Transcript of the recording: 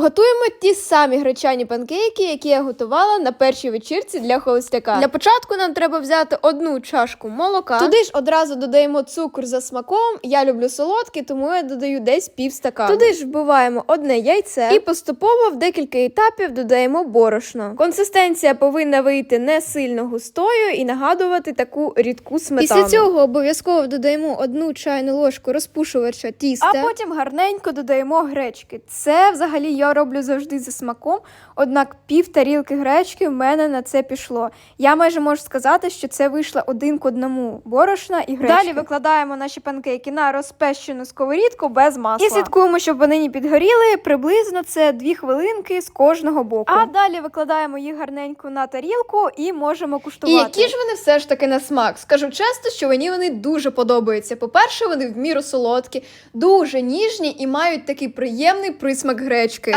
Готуємо ті самі гречані панкейки, які я готувала на першій вечірці для холостяка. Для початку нам треба взяти одну чашку молока. Туди ж одразу додаємо цукор за смаком. Я люблю солодкі, тому я додаю десь пів стакану. Туди ж вбиваємо одне яйце і поступово в декілька етапів додаємо борошно. Консистенція повинна вийти не сильно густою і нагадувати таку рідку сметану. Після цього обов'язково додаємо одну чайну ложку розпушувача тіста. А потім гарненько додаємо гречки. Це взагалі я роблю завжди за смаком. Однак пів тарілки гречки в мене на це пішло. Я майже можу сказати, що це вийшло один к одному борошна і гречки. Далі викладаємо наші панкейки на розпещену сковорідку без масла. І слідкуємо, щоб вони не підгоріли. Приблизно це 2 хвилинки з кожного боку. А далі викладаємо їх гарненько на тарілку і можемо куштувати. І які ж вони все ж таки на смак? Скажу чесно, що мені вони дуже подобаються. По-перше, вони в міру солодкі, дуже ніжні і мають такий приємний присмак гречки.